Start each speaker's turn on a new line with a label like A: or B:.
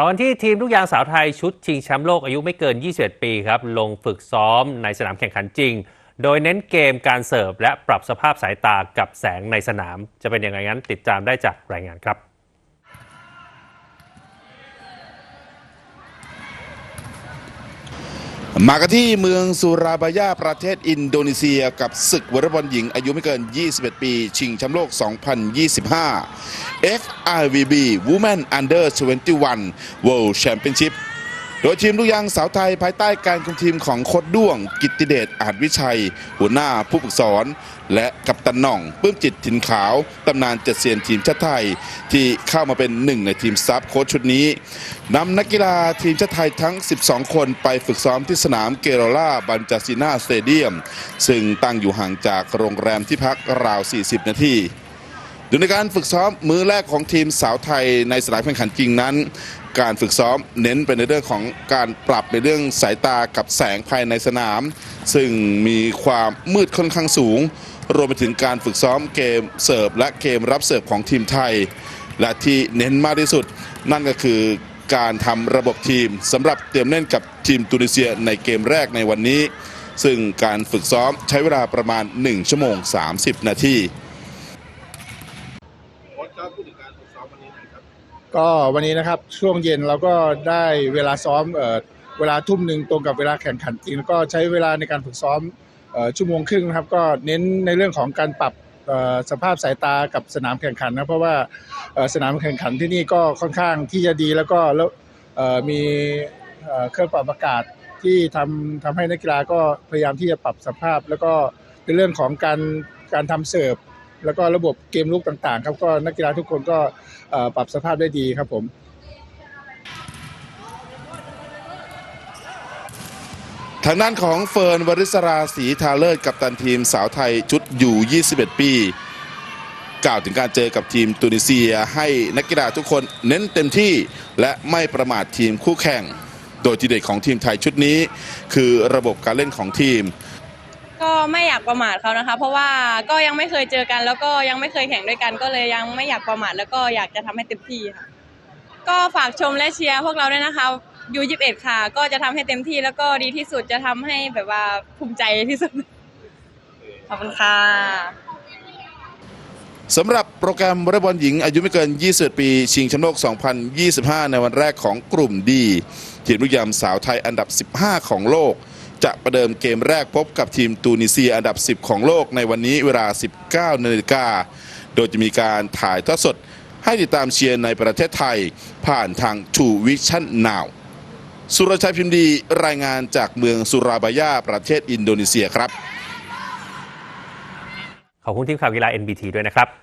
A: ตอนที่ทีมลูกยางสาวไทยชุดชิงแชมป์โลกอายุไม่เกิน 21 ปีครับ ลงฝึกซ้อมในสนามแข่งขันจริง โดยเน้นเกมการเสิร์ฟและปรับสภาพสายตากับแสงในสนาม จะเป็นอย่างไรนั้นติดตามได้จากรายงานครับ
B: มากันที่เมืองสุราบายาประเทศอินโดนีเซียกับศึกวอลเลย์บอลหญิงอายุไม่เกิน 21 ปี ชิงแชมป์โลก 2025 FIVB Women Under 21 World Championship โดยทีมลูกยางสาวไทยภายใต้การคุมทีมของโคดด้วง กิตติเดชอาจวิชัย หัวหน้าผู้ฝึกสอน และกัปตันหน่องปื้มจิตถิ่นขาวตำนานเจ็ดเซียนทีมชาติไทย ที่เข้ามาเป็นหนึ่งในทีมซับโค้ชชุดนี้นำนักกีฬาทีมชาติไทยทั้ง 12 คนไปฝึกซ้อมที่สนามเกโรล่าบันจาซินาสเตเดียม ซึ่งตั้งอยู่ห่างจากโรงแรมที่พักราว 40 นาที ดยในการฝึกซ้อมมือแรกของทีมสาวไทยในสนามแข่งขันจริงนั้น การฝึกซ้อมเน้นไปในเรื่องของการปรับในเรื่องสายตากับแสงภายในสนาม ซึ่งมีความมืดค่อนข้างสูง รวมไปถึงการฝึกซ้อมเกมเสิร์ฟและเกมรับเสิร์ฟของทีมไทย และที่เน้นมากที่สุด นั่นก็คือการทำระบบทีมสำหรับเตรียมเล่นกับทีมตุนิเซียในเกมแรกในวันนี้ ซึ่งการฝึกซ้อมใช้เวลาประมาณ 1 ชั่วโมง 30 นาที
C: ก็วันนี้นะครับช่วงเย็นเราก็ได้เวลาซ้อมเอ่อเวลาทุ่มหนึ่งตรงกับเวลาแข่งขันจริงแล้วก็ใช้เวลาในการฝึกซ้อมเอ่อชั่วโมงครึ่งนะครับ ก็เน้นในเรื่องของการปรับเอ่อสภาพสายตากับสนามแข่งขันนะเพราะว่าเอ่อสนามแข่งขันที่นี่ก็ค่อนข้างที่จะดีแล้วก็แล้วเอ่อมีเอ่อเครื่องปรับอากาศที่ทำทำให้นักกีฬาก็พยายามที่จะปรับสภาพ แล้วก็ในเรื่องของการการทำเสิร์ฟ แล้วก็ระบบเกมลุกต่างๆ ครับก็นักกีฬาทุกคนก็ปรับสภาพได้ดีครับผม
B: ทางด้านของเฟิร์นวริศราศรีทาเลิศกับตันทีมสาวไทยชุดอยู่ 21 ปี กล่าวถึงการเจอกับทีมตุนิเซียให้นักกีฬาทุกคนเน้นเต็มที่และไม่ประมาททีมคู่แข่ง โดยทีเด็ดของทีมไทยชุดนี้ คือระบบการเล่นของทีม
D: ก็ไม่อยากประมาทเขานะคะ เพราะว่าก็ยังไม่เคยเจอกัน แล้วก็ยังไม่เคยแข่งด้วยกัน ก็เลยยังไม่อยากประมาทแล้วก็อยากจะทำให้เต็มที่ค่ะ ก็ฝากชมและเชียร์พวกเราด้วยนะคะยูยิบเอ็ดค่ะ ก็จะทำให้เต็มที่แล้วก็ดีที่สุดจะทำให้แบบว่าภูมิใจที่สุดขอบคุณค่ะ
B: สำหรับโปรแกรมวอลเลย์บอลหญิงอายุไม่เกิน21ปี ชิงแชมป์โลก 2025 ในวันแรกของกลุ่มดีทีมลูกยามสาวไทยอันดับ 15 ของโลก จะประเดิมเกมแรกพบกับทีมตูนิเซียอันดับ 10 ของโลกในวันนี้เวลา 19นาฬิกา โดยจะมีการถ่ายทอดสดให้ติดตามเชียร์ในประเทศไทย ผ่านทาง True Vision Now สุรชัยพิมพ์ดีรายงานจากเมืองสุราบายาประเทศอินโดนีเซียครับ
A: ขอบคุณทีมข่าวกีฬา NBT ด้วยนะครับ